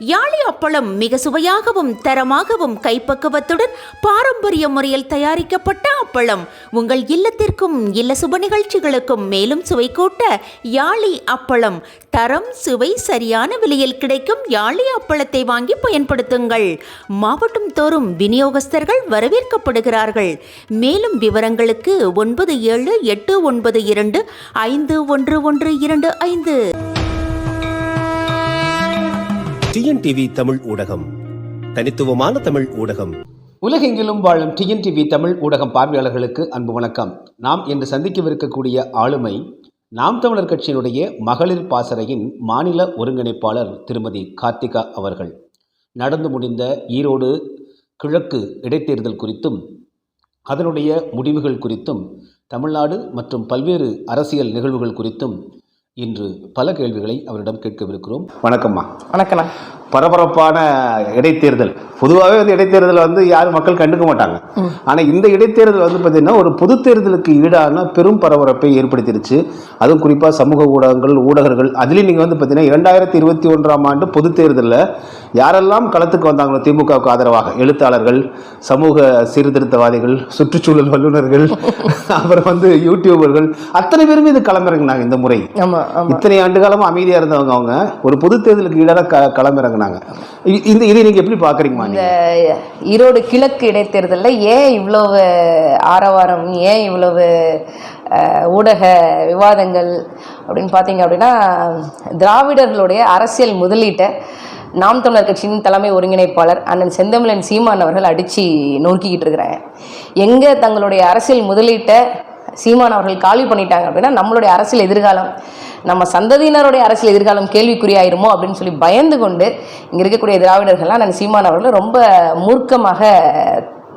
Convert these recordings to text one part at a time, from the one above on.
யாழி அப்பளம் மிக சுவையாகவும் தரமாகவும் கைப்பக்குவத்துடன் பாரம்பரிய முறையில் தயாரிக்கப்பட்ட அப்பளம். உங்கள் இல்லத்திற்கும் இல்ல சுப நிகழ்ச்சிகளுக்கும் மேலும் சுவை கூட்ட யாழி அப்பளம். தரம் சுவை சரியான விலையில் கிடைக்கும் யாழி அப்பளத்தை வாங்கி பயன்படுத்துங்கள். மாவட்டம் தோறும் விநியோகஸ்தர்கள் வரவேற்கப்படுகிறார்கள். மேலும் விவரங்களுக்கு ஒன்பது ஏழு எட்டு ஒன்பது இரண்டு ஐந்து ஒன்று ஒன்று இரண்டு ஐந்து. டிஎன்டிவி தமிழ் ஊடகம். தனித்துவமான தமிழ் ஊடகம். உலகெங்கிலும் வாழும் டிஎன்டிவி தமிழ் ஊடகம் பார்வையாளர்களுக்கு அன்பு வணக்கம். நாம் இன்று சந்திக்கவிருக்கக்கூடிய ஆளுமை நாம் தமிழர் கட்சியினுடைய மகளிர் பாசறையின் மாநில ஒருங்கிணைப்பாளர் திருமதி கார்த்திகா அவர்கள். நடந்து முடிந்த ஈரோடு கிழக்கு இடைத்தேர்தல் குறித்தும் அதனுடைய முடிவுகள் குறித்தும் தமிழ்நாடு மற்றும் பல்வேறு அரசியல் நிகழ்வுகள் குறித்தும் இன்று பல கேள்விகளை அவரிடம் கேட்கவிருக்கிறோம். வணக்கம்மா. வணக்கண்ணா பரபரப்பான இடைத்தேர்தல். பொதுவாகவே வந்து இடைத்தேர்தல் வந்து யாரும் மக்கள் கண்டுக்க மாட்டாங்க. ஆனால் இந்த இடைத்தேர்தல் வந்து பார்த்தீங்கன்னா ஒரு பொது தேர்தலுக்கு ஈடான பெரும் பரபரப்பை ஏற்படுத்திருச்சு. அதுவும் குறிப்பாக சமூக ஊடகங்கள் ஊடகர்கள். அதுலேயும் நீங்கள் வந்து பார்த்தீங்கன்னா இரண்டாயிரத்தி இருபத்தி ஒன்றாம் ஆண்டு பொது தேர்தலில் யாரெல்லாம் களத்துக்கு வந்தாங்களோ திமுகவுக்கு ஆதரவாக எழுத்தாளர்கள் சமூக சீர்திருத்தவாதிகள் சுற்றுச்சூழல் வல்லுநர்கள் அப்புறம் வந்து யூடியூபர்கள் அத்தனை பேருமே இது களமிறங்கினாங்க இந்த முறை. இத்தனை ஆண்டு காலமா அமைதியா இருந்தவங்க அவங்க. ஒரு பொது தேர்தலுக்கு ஈடான க களமிறங்கினாங்க இ- இந்த இதை நீங்க எப்படி பாக்குறீங்கம்மா இந்த ஈரோடு கிழக்கு இடைத்தேர்தலில் ஏன் இவ்வளவு ஆரவாரம் ஏன் இவ்வளவு ஊடக விவாதங்கள் அப்படின்னு பார்த்தீங்க அப்படின்னா திராவிடர்களுடைய அரசியல் முதலீட்டை நாம் தமிழர் கட்சியின் தலைமை ஒருங்கிணைப்பாளர் அண்ணன் செந்தமிழன் சீமான் அவர்கள் அடித்து நொறுக்கிக்கிட்டு இருக்கிறாங்க. எங்கே தங்களுடைய அரசியல் முதலீட்டை சீமான் அவர்கள் காலி பண்ணிட்டாங்க அப்படின்னா நம்மளுடைய அரசியல் எதிர்காலம் நம்ம சந்ததியினருடைய அரசியல் எதிர்காலம் கேள்விக்குறியாயிருமோ அப்படின்னு சொல்லி பயந்து கொண்டு இங்கே இருக்கக்கூடிய திராவிடர்கள்லாம் நான் சீமான் அவர்களை ரொம்ப மூர்க்கமாக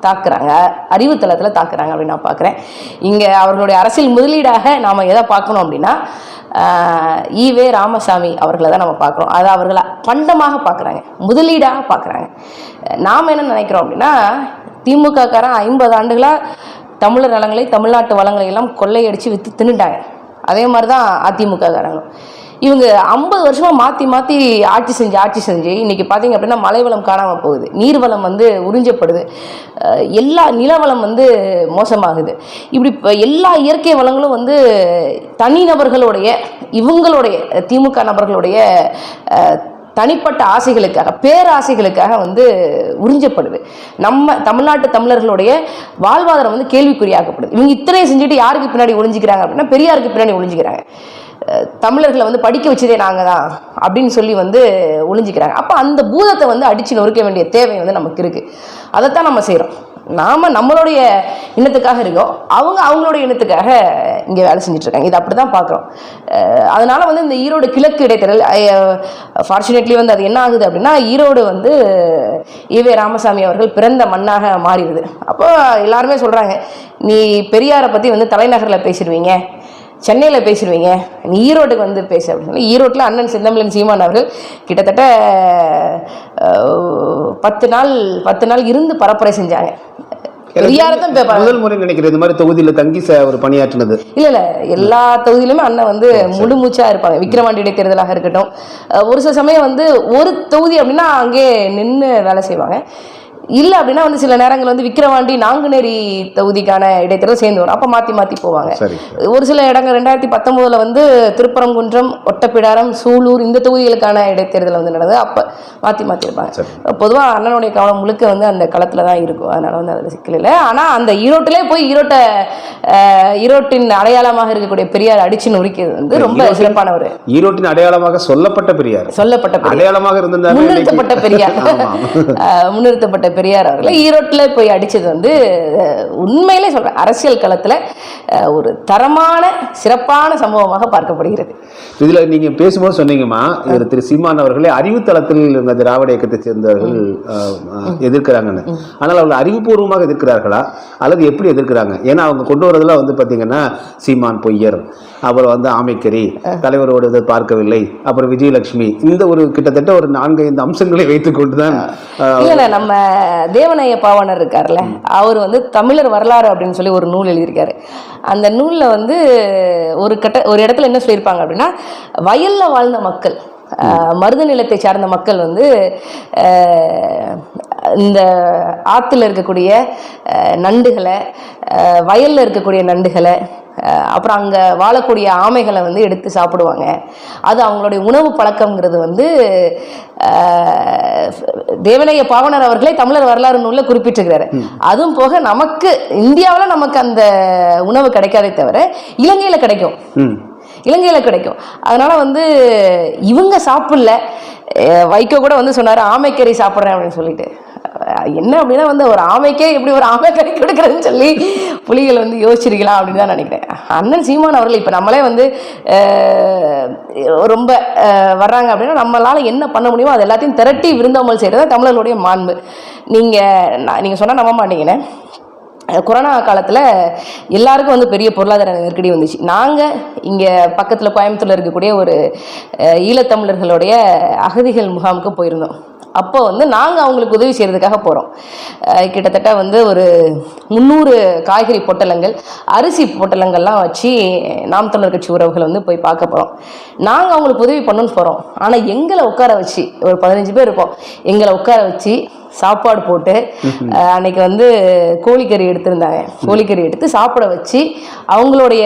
தாக்குறாங்க அறிவுத்தளத்தில் தாக்குறாங்க அப்படின்னு நான் பார்க்குறேன் இங்கே அவர்களுடைய அரசியல் முதலீடாக நாம் எதை பார்க்கணும் அப்படின்னா ஈவே ராமசாமி அவர்களை தான் நம்ம பார்க்குறோம் அதை அவர்களை பண்டமாக பார்க்குறாங்க முதலீடாக பார்க்குறாங்க நாம் என்ன நினைக்கிறோம் அப்படின்னா திமுக காரன் ஐம்பது ஆண்டுகளாக தமிழர் நலங்களை தமிழ்நாட்டு வளங்களை எல்லாம் கொள்ளையடித்து விற்று தின்னுட்டாங்க. அதே மாதிரி தான் அதிமுக காரங்களும். இவங்க ஐம்பது வருஷமாக மாற்றி மாற்றி ஆட்சி செஞ்சு ஆட்சி செஞ்சு இன்றைக்கி பார்த்தீங்க அப்படின்னா மலைவளம் காணாமல் போகுது. நீர்வளம் வந்து உறிஞ்சப்படுது. எல்லா நிலவளம் வந்து மோசமாகுது. இப்படி இப்போ எல்லா இயற்கை வளங்களும் வந்து தனிநபர்களுடைய இவங்களுடைய திமுக நபர்களுடைய தனிப்பட்ட ஆசைகளுக்காக பேராசைகளுக்காக வந்து உறிஞ்சப்படுது. நம்ம தமிழ்நாட்டு தமிழர்களுடைய வாழ்வாதாரம் வந்து கேள்விக்குறியாக்கப்படுது. இவங்க இத்தனை செஞ்சுட்டு யாருக்கு பின்னாடி ஒழிஞ்சிக்கிறாங்க அப்படின்னா பெரியாருக்கு பின்னாடி ஒழிஞ்சிக்கிறாங்க தமிழர்களை வந்து படிக்க வச்சதே நாங்கள் தான் அப்படின்னு சொல்லி வந்து ஒளிஞ்சிக்கிறாங்க. அப்போ அந்த பூதத்தை வந்து அடித்து நொறுக்க வேண்டிய தேவை வந்து நமக்கு இருக்குது அதைத்தான் நம்ம செய்கிறோம் நாம் நம்மளுடைய இனத்துக்காக இருக்கோம். அவங்க அவங்களுடைய இனத்துக்காக இங்கே வேலை செஞ்சுட்டு இருக்காங்க இது அப்படி தான் பார்க்குறோம் அதனால் வந்து இந்த ஈரோடு கிழக்கு இடைத்தேர்தல் ஃபார்ச்சுனேட்லி வந்து அது என்ன ஆகுது அப்படின்னா ஈரோடு வந்து ஈவே ராமசாமி அவர்கள் பிறந்த மண்ணாக மாறிடுது. அப்போ எல்லாருமே சொல்கிறாங்க நீ பெரியாரை பற்றி வந்து தலைநகரில் பேசிடுவீங்க. சென்னையில் பேசிடுவீங்க. நீ ஈரோட்டுக்கு வந்து பேசு அப்படின்னு. சொல்லி ஈரோட்டில் அண்ணன் செந்தமிழன் சீமான் அவர்கள் கிட்டத்தட்ட பத்து நாள் பத்து நாள் இருந்து பரப்புரை செஞ்சாங்க. முதல் முறை நினைக்கிறேன் இந்த மாதிரி தொகுதியில தங்கி அவர் பணியாற்றினது. இல்ல இல்ல. எல்லா தொகுதியிலுமே அண்ணன் வந்து முழு மூச்சா இருப்பாங்க. விக்கிரவாண்டி இடைத்தேர்தலாக இருக்கட்டும். ஒரு சில சமயம் வந்து ஒரு தொகுதி அப்படின்னா அங்கே நின்று வேலை செய்வாங்க. இல்லை அப்படின்னா வந்து சில நேரங்கள் வந்து விக்கிரவாண்டி நாங்குநேரி தொகுதிக்கான இடைத்தேர்தல் சேர்ந்து வரும் அப்போ மாற்றி மாற்றி போவாங்க. ஒரு சில இடங்கள் ரெண்டாயிரத்தி பத்தொம்போதில் வந்து திருப்பரங்குன்றம் ஒட்டப்பிடாரம் சூலூர் இந்த தொகுதிகளுக்கான இடைத்தேர்தல் வந்து நடந்தது. அப்போ மாற்றி மாற்றி இருப்பாங்க. சரி. பொதுவாக அண்ணனுடைய கவனம் முழுக்க வந்து அந்த களத்தில் தான் இருக்கும். அதனால் வந்து அதில் சிக்கல் இல்லை. ஆனால் அந்த ஈரோட்டிலே போய் ஈரோட்டை ஈரோட்டின் அடையாளமாக இருக்கக்கூடிய பெரியார் அடிச்சு நொறுக்கியது வந்து ரொம்ப ஈரோட்டின் சிறப்பான ஒரு ஈரோட்டின் அடையாளமாக சொல்லப்பட்ட பெரியார். சொல்லப்பட்ட அடையாளமாக இருந்திருந்தாரு முன்னிறுத்தப்பட்ட பெரியார். முன்னிறுத்தப்பட்ட பெரியார் அவர்களை ஈரோட்டில் போய் அடிச்சது வந்து உண்மையிலே சொல்றேன். அரசியல் களத்தில் ஒரு தரமான சிறப்பான சம்பவமாக பார்க்கப்படுகிறது. இதுல நீங்க பேசும்போது சொன்னீங்கம்மா இவர் திரு சீமான் அவர்களே அறிவுத்தளத்தில் இருந்த திராவிட இயக்கத்தை சேர்ந்தவர்கள் எதிர்க்கிறாங்கன்னு. ஆனால் அவங்க அறிவுபூர்வமாக எதிர்க்கிறார்களா? அல்லது எப்படி எதிர்க்கிறாங்க? ஏன்னா அவங்க கொண்டு வரதுல வந்து பாத்தீங்கன்னா சீமான் பொய்யர் அப்புறம் வந்து ஆமைக்கரி தலைவரோடு இதை பார்க்கவில்லை அப்புறம் விஜயலட்சுமி இந்த ஒரு கிட்டத்தட்ட ஒரு நான்கு ஐந்து அம்சங்களை வைத்துக் கொண்டுதான் அஹ், இல்ல நம்ம தேவனைய பாவனர் இருக்கார்ல அவர் வந்து தமிழர் வரலாறு அப்படின்னு சொல்லி ஒரு நூல் எழுதியிருக்காரு. அந்த நூலில் வந்து ஒரு கட்ட ஒரு இடத்துல என்ன சொல்லியிருப்பாங்க அப்படின்னா வயல்ல வாழ்ந்த மக்கள் மருத நிலத்தை சார்ந்த மக்கள் வந்து இந்த ஆற்றுல இருக்கக்கூடிய நண்டுகளை வயல்ல இருக்கக்கூடிய நண்டுகளை அப்புறம் அங்கே வாழக்கூடிய ஆமைகளை வந்து எடுத்து சாப்பிடுவாங்க. அது அவங்களுடைய உணவு பழக்கம்ங்கிறது வந்து தேவனைய பாவனர் அவர்களே தமிழர் வரலாறு நூலில் குறிப்பிட்டிருக்கிறாரு. அதுவும் போக நமக்கு இந்தியாவில் நமக்கு அந்த உணவு கிடைக்காதே தவிர இலங்கையில் கிடைக்கும். இலங்கையில் கிடைக்கும். அதனால வந்து இவங்க சாப்பிடல. வைகோ கூட வந்து சொன்னார் ஆமைக்கறி சாப்பிட்றேன் அப்படின்னு சொல்லிட்டு. என்ன அப்படின்னா வந்து ஒரு ஆமைக்கே எப்படி ஒரு ஆமைக்கறி கொடுக்குறதுன்னு சொல்லி புலிகள் வந்து யோசிச்சிருக்கலாம் அப்படின்னு தான் நினைக்கிறேன். அண்ணன் சீமான் அவர்கள் இப்போ நம்மளே வந்து ரொம்ப வர்றாங்க அப்படின்னா நம்மளால் என்ன பண்ண முடியுமோ அது எல்லாத்தையும் திரட்டி விருந்தோம்பல் செய்கிறது தமிழர்களுடைய மாண்பு. நீங்கள் நான் நீங்கள் சொன்னால் நம்ப மாட்டீங்கண்ணே கொரோனா காலத்தில் எல்லாருக்கும் வந்து பெரிய பொருளாதார நெருக்கடி வந்துச்சு. நாங்கள் இங்கே பக்கத்தில் கோயம்புத்தூரில் இருக்கக்கூடிய ஒரு ஈழத்தமிழர்களுடைய அகதிகள் முகாமுக்கு போயிருந்தோம். அப்போ வந்து நாங்கள் அவங்களுக்கு உதவி செய்கிறதுக்காக போகிறோம் கிட்டத்தட்ட வந்து ஒரு முந்நூறு காய்கறி பொட்டலங்கள் அரிசி பொட்டலங்கள்லாம் வச்சு நாம் தமிழர் கட்சி உறவுகள் வந்து போய் பார்க்க போகிறோம் நாங்கள் அவங்களுக்கு உதவி பண்ணணும்னு போகிறோம் ஆனால் எங்களை உட்கார வச்சு ஒரு பதினஞ்சு பேர் இருப்போம் எங்களை உட்கார வச்சு சாப்பாடு போட்டு அன்னைக்கு வந்து கோழிக்கறி எடுத்திருந்தாங்க. கோழிக்கறி எடுத்து சாப்பிட வச்சு அவங்களுடைய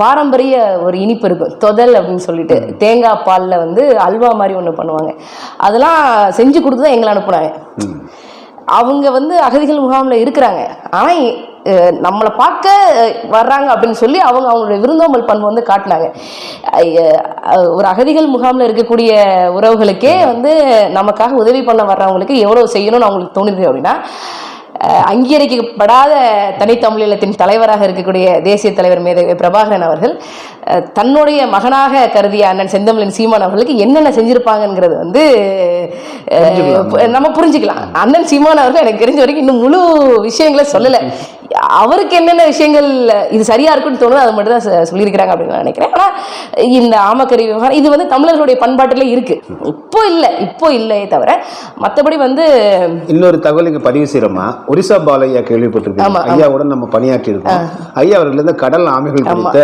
பாரம்பரிய ஒரு இனிப்பு இருக்கும். தொதல் அப்படின்னு சொல்லிட்டு தேங்காய் பாலில் வந்து அல்வா மாதிரி ஒன்று பண்ணுவாங்க. அதெல்லாம் செஞ்சு கொடுத்து தான் எங்களை அனுப்புனாங்க. அவங்க வந்து அகதிகள் முகாமில் இருக்கிறாங்க. ஆனால் நம்மளை பார்க்க வர்றாங்க அப்படின்னு சொல்லி அவங்க அவங்களுடைய விருந்தோம்பல் பண்பு வந்து காட்டினாங்க. ஒரு அகதிகள் முகாமில் இருக்கக்கூடிய உறவுகளுக்கே வந்து நமக்காக உதவி பண்ண வர்றவங்களுக்கு எவ்வளோ செய்யணும்னு அவங்களுக்கு தோணுது அப்படின்னா அங்கீகரிக்கப்படாத தனித்தமிழீழத்தின் தலைவராக இருக்கக்கூடிய தேசிய தலைவர் மேதவி பிரபாகரன் அவர்கள் தன்னுடைய மகனாக கருதிய அண்ணன் செந்தமிழன் சீமான் அவர்களுக்கு என்னென்ன செஞ்சிருப்பாங்கங்கிறது வந்து நம்ம புரிஞ்சுக்கலாம். அண்ணன் சீமான் அவர்கள் எனக்கு தெரிஞ்ச வரைக்கும் இன்னும் முழு விஷயங்களை சொல்லலை. அவருக்கு என்னென்ன விஷயங்கள் இது சரியா இருக்குன்னு தோணுதோ அதை மட்டும் தான் சொல்லியிருக்கிறாங்க அப்படின்னு நான் நினைக்கிறேன். ஆனால் இந்த ஆமக்கறி விவகாரம் இது வந்து தமிழர்களுடைய பண்பாட்டில் இருக்கு. இப்போ இல்லை இப்போ இல்லையே தவிர மற்றபடி வந்து இன்னொரு தகவல் இங்க பதிவு செய்யறோமா ஒரிசா பாலையா கேள்விப்பட்டிருக்கோம் ஆமா, ஐயாவோட நம்ம பணியாற்றி இருக்கோம் ஐயா அவர்கள் இருந்து கடல் ஆமைகள் ஆமா, குறித்த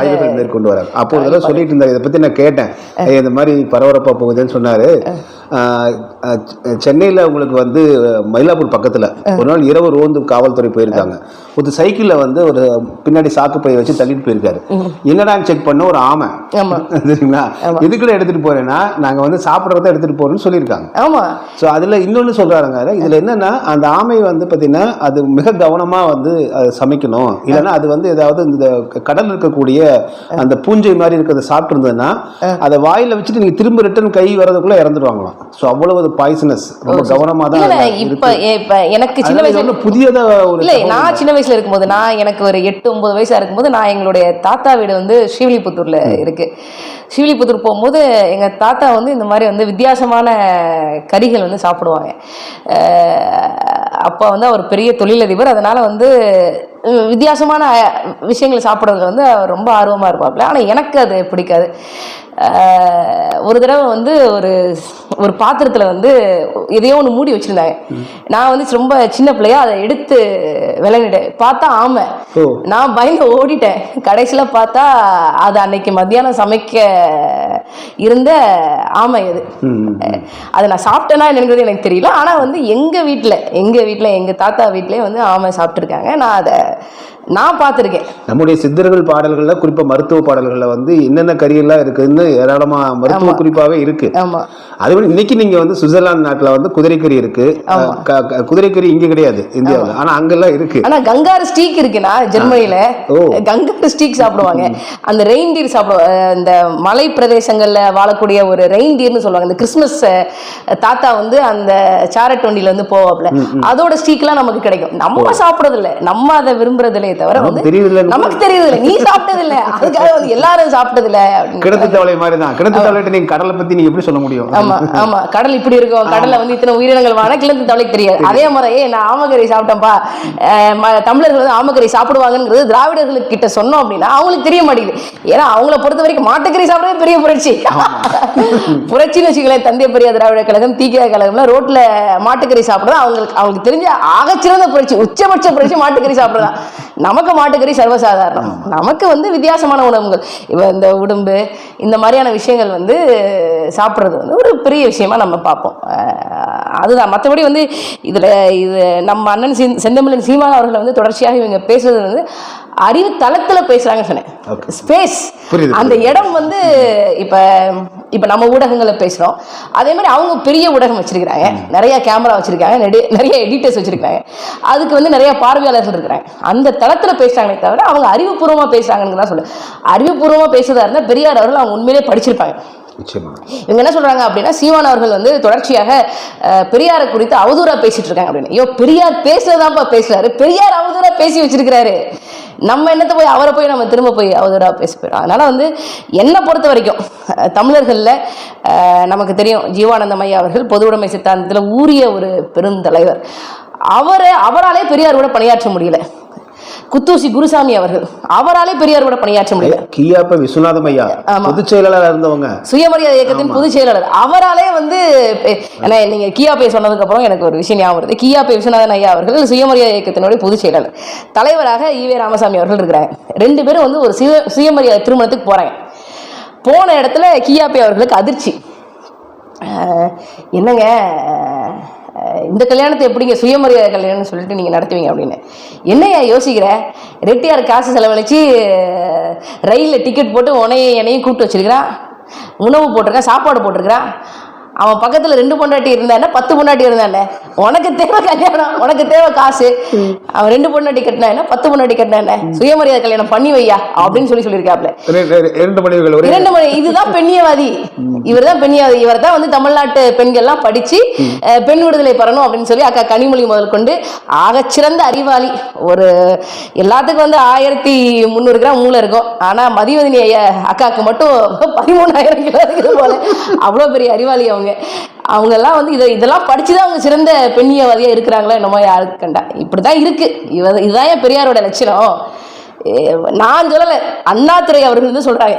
ஆய்வுகள் மேற்கொண்டு வரார் அப்போ இதெல்லாம் சொல்லிட்டு இருந்தார். இதை பத்தி நான் கேட்டேன். ஐயா, இந்த மாதிரி பரபரப்பா போகுதுன்னு சொன்னாரு. சென்னையில உங்களுக்கு வந்து மயிலாப்பூர் பக்கத்துல ஒரு நாள் இரவு ரோந்து காவல்துறை போயிருக்காங்க ஒரு சைக்கிள்ல வந்து ஒரு பின்னாடி சாக்கு பைய வச்சு தள்ளிட்டு போயிருக்காரு. என்னடான்னு செக் பண்ண ஒரு ஆமை. சரிங்களா இதுக்குள்ள எடுத்துட்டு போறேன்னா நாங்க வந்து சாப்பிட்றத எடுத்துட்டு போறோம்னு சொல்லியிருக்காங்க. ஆமா. ஸோ அதில் இன்னொன்று சொல்கிறாருங்க இதில் என்னன்னா அந்த ஆமை வந்து பார்த்தீங்கன்னா அது மிக கவனமாக வந்து அது சமைக்கணும். இல்லைன்னா அது வந்து ஏதாவது இந்த கடல் இருக்கக்கூடிய அந்த பூஞ்சை மாதிரி இருக்கிறத சாப்பிட்டு இருந்ததுன்னா அதை வாயில வச்சுட்டு நீங்கள் திரும்ப ரிட்டர்ன் கை வரதுக்குள்ள இறந்துடுவாங்களாம் ஸோ அவ்வளவு பாய்சனஸ் ரொம்ப கவனமாக தான் இப்ப. இப்ப எனக்கு சின்ன வயசுல ஒண்ணும் புதியதா ஒரு இல்ல நான் சின்ன வயசுல இருக்கும்போது நான் எனக்கு ஒரு எட்டு ஒன்பது வயசா இருக்கும்போது நான் எங்களுடைய தாத்தா வீடு வந்து ஸ்ரீவில்லிபுத்தூர்ல இருக்கு. ஸ்ரீவில்லிபுத்தூர் போகும்போது எங்க தாத்தா வந்து இந்த மாதிரி வந்து வித்தியாசமான கறிகள் வந்து சாப்பிடுவாங்க. அப்பா வந்து அவர் பெரிய தொழிலதிபர். அதனால வந்து வித்தியாசமான விஷயங்களை சாப்பிட்றதுல வந்து ரொம்ப ஆர்வமா இருப்பாப்புல. ஆனா எனக்கு அது பிடிக்காது. ஒரு தடவை வந்து ஒரு ஒரு பாத்திரத்தில் வந்து எதையோ ஒன்று மூடி வச்சுருந்தாங்க. நான் வந்து ரொம்ப சின்ன பிள்ளையா அதை எடுத்து விளையாடிட்டேன் பார்த்தா ஆமை. நான் பயந்து ஓடிட்டேன். கடைசியில் பார்த்தா அது அன்னைக்கு மத்தியானம் சமைக்க இருந்த ஆமை அது. அதை நான் சாப்பிட்டேனா என்னங்கிறது எனக்கு தெரியல. ஆனால் வந்து எங்கள் வீட்டில் எங்கள் வீட்டில் எங்கள் தாத்தா வீட்டிலே வந்து ஆமை சாப்பிட்ருக்காங்க நான் அதை நான் பார்த்துருக்கேன். நம்முடைய சித்தர்கள் பாடல்கள்ல குறிப்பா மருத்துவ பாடல்கள்ல வந்து என்னென்ன கறியெல்லாம் இருக்குன்னு ஏராளமா மருத்துவ குறிப்பாவே இருக்கு. ஆமாம் அது வந்து இன்னைக்கு நீங்க வந்து சுவிட்சர்லாந்து நாட்டுல வந்து குதிரைக்கறி இருக்கு. குதிரைக்கறி இங்க கிடையாது இந்தியாவுல. ஆனா அங்கெல்லாம் இருக்கு. ஆனா கங்காரு ஸ்டீக் இருக்குன்னா ஜெர்மனில ஓ. கங்காரு ஸ்டீக் சாப்பிடுவாங்க. அந்த ரெயின்டீர் சாப்பிடுவாங்க இந்த மலை பிரதேசங்கள்ல வாழக்கூடிய ஒரு ரெயின்டீர்னு சொல்லுவாங்க. இந்த கிறிஸ்மஸ் தாத்தா வந்து அந்த சாரட் வண்டியில வந்து போவாப்ல அதோட ஸ்டீக்லாம் நமக்கு கிடைக்கும். நம்ம சாப்பிடுறது இல்ல நம்ம அதை விரும்புறது இல்லையே தவிர வந்து. நமக்கு தெரியுது இல்ல நீ சாப்பிட்டது இல்ல அதுக்காக வந்து எல்லாரும் சாப்பிட்டது இல்ல அப்படின்னு. கிணத்து தவளை மாதிரி தான் கிணத்து தவளைட்டு நீங்க கடலை பத்தி நீங்க எப்படி சொல்ல முடியும்? ஆமா ஆமா. கடல் இப்படி இருக்கும். கடல்ல வந்து இத்தனை உயிரினங்கள் வாழ கிழந்து தவளைக்கு தெரியாது. அதே மாதிரி "ஏய், நான் ஆமக்கறி சாப்பிட்டேன்ப்பா. தமிழர்கள் வந்து ஆமக்கறி சாப்பிடுவாங்கங்கிறது திராவிடர்களுக்கு கிட்ட சொன்னோம் அப்படின்னா அவங்களுக்கு தெரிய மாட்டேங்குது. ஏன்னா அவங்கள பொறுத்த வரைக்கும் மாட்டுக்கறி சாப்பிடவே பெரிய புரட்சி. புரட்சின்னு வச்சுக்கலேன் தந்தை பெரிய திராவிட கழகம் தீக்கிய கழகம்ல ரோட்ல மாட்டுக்கறி சாப்பிடுறது அவங்களுக்கு அவங்களுக்கு தெரிஞ்ச ஆகச்சிறந்த புரட்சி உச்சபட்ச புரட்சி மாட்டுக்கறி சாப்பிடுறதான் நமக்கு மாட்டுக்கறி சர்வசாதாரணம். நமக்கு வந்து வித்தியாசமான உணவுகள். இப்போ இந்த உடம்பு இந்த மாதிரியான விஷயங்கள் வந்து சாப்பிட்றது வந்து ஒரு பெரிய விஷயமா நம்ம பார்ப்போம். அதுதான். மற்றபடி வந்து இதில் இது நம்ம அண்ணன் செந் செந்தமிழன் சீமான் அவர்கள் வந்து தொடர்ச்சியாக இவங்க பேசுறது வந்து அறிவு தளத்தில் பேசுகிறாங்க சொன்னேன். ஸ்பேஸ் அந்த இடம் வந்து இப்போ இப்போ நம்ம ஊடகங்களில் பேசுகிறோம் அதே மாதிரி அவங்க பெரிய ஊடகம் வச்சிருக்கிறாங்க. நிறைய கேமரா வச்சிருக்காங்க. நிறைய எடிட்டர்ஸ் வச்சிருக்காங்க. அதுக்கு வந்து நிறைய பார்வையாளர்கள் இருக்கிறாங்க. அந்த தளத்தில் பேசுறாங்களே தவிர அவங்க அறிவுபூர்வமாக பேசுறாங்கன்னு தான் சொல்லுவேன். அறிவுபூர்வமாக பேசுறதா இருந்தால் பெரியார் அவர்கள் அவங்க உண்மையிலே படிச்சிருப்பாங்க. இவங்க என்ன சொல்றாங்க அப்படின்னா சீமான் அவர்கள் வந்து தொடர்ச்சியாக பெரியாரை குறித்து அவதூறா பேசிட்டு இருக்காங்க அப்படின்னு. ஐயோ பெரியார் பேசுறதாப்பா பேசுறாரு. பெரியார் அவதூறா பேசி வச்சிருக்கிறாரு. நம்ம என்னத்தை போய் அவரை போய் நம்ம திரும்ப போய் அவதூறா பேச போயிடும் அதனால வந்து என்னை பொறுத்த வரைக்கும் தமிழர்களில் தமிழர்கள்ல நமக்கு தெரியும் ஜீவானந்தம் ஐயா அவர்கள் பொது உடைமை சித்தாந்தத்தில் ஊறிய ஒரு பெருந்தலைவர். அவரை அவராலே பெரியார் கூட பணியாற்ற முடியல. குத்தூசி குருசாமி அவர்கள். அவராலே பெரியார் கூட பணியாற்ற முடியல. கியாப்ப விஸ்வநாதம் ஐயா. பொதுச் செயலாளராக இருந்தவங்க. சுயமரியாதை இயக்கத்தின் பொதுச் செயலாளர். அவராலே வந்து நீங்க கியாபே சொன்னதுக்கு அப்புறம் எனக்கு ஒரு விஷயம் ஞாபகம் வருது. கியாபே விஸ்வநாதன் ஐயா அவர்கள் சுயமரியாதை இயக்கத்தினுடைய பொதுச் செயலாளர். தலைவராக ஈவே ராமசாமி அவர்கள் இருக்கிறாங்க ரெண்டு பேரும் வந்து ஒரு சுய சுயமரியாதை திருமணத்துக்கு போறாங்க. போன இடத்துல கியாபே அவர்களுக்கு அதிர்ச்சி. என்னங்க? இந்த கல்யாணத்தை எப்படிங்க சுயமரியாதை கல்யாணம்னு சொல்லிட்டு நீங்கள் நடத்துவீங்க அப்படின்னு. என்னையா யோசிக்கிற? ரெட்டியார் காசு செலவழித்து ரயிலில் டிக்கெட் போட்டு உனையும் என்னையும் கூப்பிட்டு வச்சிருக்கிறான் உணவு போட்டிருக்கான் சாப்பாடு போட்டிருக்கிறான் அவன் பக்கத்தில் ரெண்டு பொண்டாட்டி இருந்தானே பத்து பொண்டாட்டி இருந்தானே உனக்கு தேவை கல்யாணம் உனக்கு தேவை காசு. அவன் ரெண்டு பொண்டாட்டி கட்டினா என்ன? பத்து பொண்டாட்டி கட்டினா என்ன? சுயமரியாதை கல்யாணம் பண்ணி வையா? அப்படின்னு சொல்லி சொல்லியிருக்காப்ல. இரண்டு மனைவிகள் இரண்டு மணி இதுதான் பெண்ணியவாதி. இவர் தான் பெண்ணியவாதி. இவர் தான் வந்து தமிழ்நாட்டு பெண்கள்லாம் படிச்சு பெண் விடுதலை பெறணும் அப்படின்னு சொல்லி அக்கா கனிமொழி முதல் கொண்டு ஆகச்சிறந்த அறிவாளி. ஒரு எல்லாத்துக்கும் வந்து ஆயிரத்தி முந்நூறு கிராம் மூளை இருக்கும். ஆனா மதிவதனி ஐயா அக்காவுக்கு மட்டும் பதிமூணாயிரம் கிலோ இருக்குது போல. அவ்வளோ பெரிய அறிவாளி அவங்க. அவங்க எல்லாம் வந்து இதை இதெல்லாம் படிச்சுதான் அவங்க சிறந்த பெண்ணியவாதியா இருக்கிறாங்களோ என்னமோ யாருக்கு கண்டா. இப்படிதான் இருக்கு. இவ இதுதான் என் பெரியாரோட லட்சணம் நான் சொல்லலை. அண்ணாதுரை அவர்கள் வந்து சொல்றாங்க.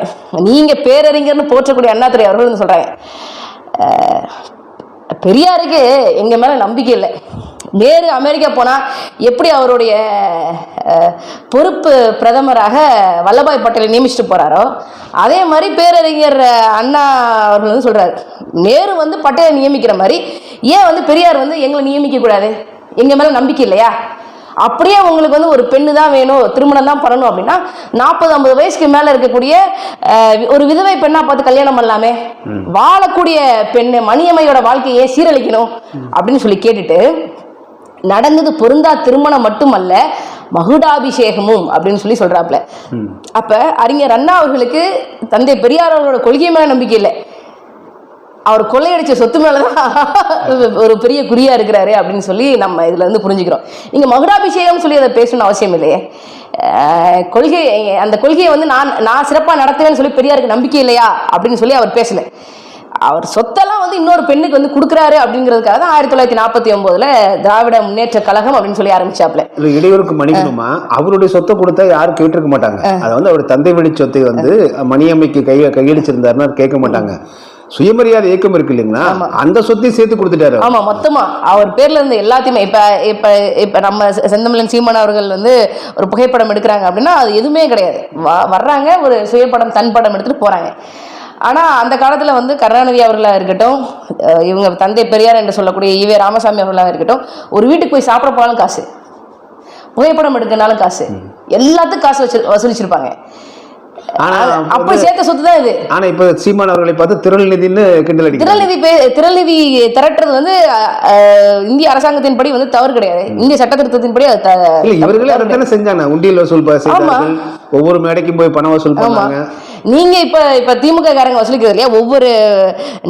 நீங்க பேரறிஞர்னு போற்றக்கூடிய அண்ணாதுரை அவர்கள் வந்து சொல்றாங்க. பெரியாருக்கு எங்க மேல நம்பிக்கை இல்லை. நேரு அமெரிக்கா போனா எப்படி அவருடைய பொறுப்பு பிரதமராக வல்லபாய் பட்டேலை நியமிச்சுட்டு போறாரோ அதே மாதிரி பேரறிஞர் அண்ணா அவர்கள் வந்து சொல்றாரு நேரு வந்து பட்டேலை நியமிக்கிற மாதிரி ஏன் வந்து பெரியார் வந்து எங்களை நியமிக்க கூடாது? எங்க மேல நம்பிக்கை இல்லையா? அப்படியே உங்களுக்கு வந்து ஒரு பெண்ணு தான் வேணும் திருமணம் தான் பண்ணணும் அப்படின்னா நாற்பது ஐம்பது வயசுக்கு மேல இருக்கக்கூடிய ஒரு விதவை பெண்ணா பார்த்து கல்யாணம் பண்ணலாமே? வாழக்கூடிய பெண்ணு மணியம்மையோட வாழ்க்கையை சீரழிக்கணும் அப்படின்னு சொல்லி கேட்டுட்டு நடந்தது பொருந்தா திருமணம் மட்டுமல்ல மகுடாபிஷேகமும் அப்படின்னு சொல்லி சொல்றாப்ல அப்ப அறிஞர் அண்ணா அவர்களுக்கு தந்தை பெரியார் அவர்களோட கொள்கை மேல நம்பிக்கை இல்லை. அவர் கொள்ளையடிச்ச சொத்து மேலதான் ஒரு பெரிய குறியா இருக்கிறாரு அப்படின்னு சொல்லி நம்ம இதுல இருந்து புரிஞ்சுக்கிறோம். நீங்க மகுடாபிஷேகம் சொல்லி அதை பேசணும்னு அவசியம் இல்லையே. கொள்கை அந்த கொள்கையை வந்து நான் நான் சிறப்பா நடத்துவேன்னு சொல்லி பெரியாருக்கு நம்பிக்கை இல்லையா அப்படின்னு சொல்லி அவர் பேசல. அவர் சொத்தெல்லாம் வந்து இன்னொரு பெண்ணுக்கு வந்து கொடுக்குறாரு அப்படிங்கிறதுக்காக தான் ஆயிரத்தி தொள்ளாயிரத்தி நாற்பத்தி ஒன்பதுல திராவிட முன்னேற்ற கழகம் அப்படின்னு சொல்லி ஆரம்பிச்சாப்ல இதுல இடையூறுக்கு மணிக்கணுமா அவருடைய சொத்தை கொடுத்தா யாரும் கேட்டிருக்க மாட்டாங்க. அதை வந்து அவர் தந்தை வழி சொத்தை வந்து மணியம்மைக்கு கை கையடிச்சிருந்தாருன்னா கேட்க மாட்டாங்க. சுயமரியாதை இயக்கம் இருக்கு இல்லைங்களா? அந்த சொத்தையும் சேர்த்து கொடுத்துட்டாரு. ஆமா மொத்தமா. அவர் பேர்ல இருந்த எல்லாத்தையுமே இப்ப இப்ப இப்ப நம்ம செந்தமிழன் சீமான் அவர்கள் வந்து ஒரு புகைப்படம் எடுக்கிறாங்க அப்படின்னா அது எதுவுமே கிடையாது. வர்றாங்க ஒரு சுயப்படம் தன் படம் எடுத்துட்டு போறாங்க. ஆனா அந்த காலத்துல வந்து கருணாநிதி அவர்களா இருக்கட்டும் இவங்க தந்தை பெரியார் என்று சொல்லக்கூடிய ஈவே ராமசாமி அவர்களாக இருக்கட்டும் ஒரு வீட்டுக்கு போய் சாப்பிட போனாலும் காசு. புகைப்படம் எடுக்கனாலும் காசு. எல்லாத்துக்கும் காசு வச்சு வசூலிச்சிருப்பாங்க. ஆனா அது- அப்ப அப்ப வந்து- சேர்த்த சொத்து தான் இது. ஆனா இப்ப சீமான் அவர்களை பார்த்து திரள்நிதின்னு கிண்டல் அடிக்கிறாங்க. திரள்நிதி திரள்நிதி திரட்டுறது வந்து இந்திய அரசாங்கத்தின்படி வந்து தவறு கிடையாது. இந்திய சட்ட திருத்தத்தின்படி அது த- இல்ல இவர்களே செஞ்சாங்க. உண்டியல் வசூல் ஒவ்வொரு மேடைக்கும் போய் பணம் வசூல் பண்ணாங்க. நீங்க இப்ப இப்ப திமுக காரங்க வசூலிக்கிறது இல்லையா? ஒவ்வொரு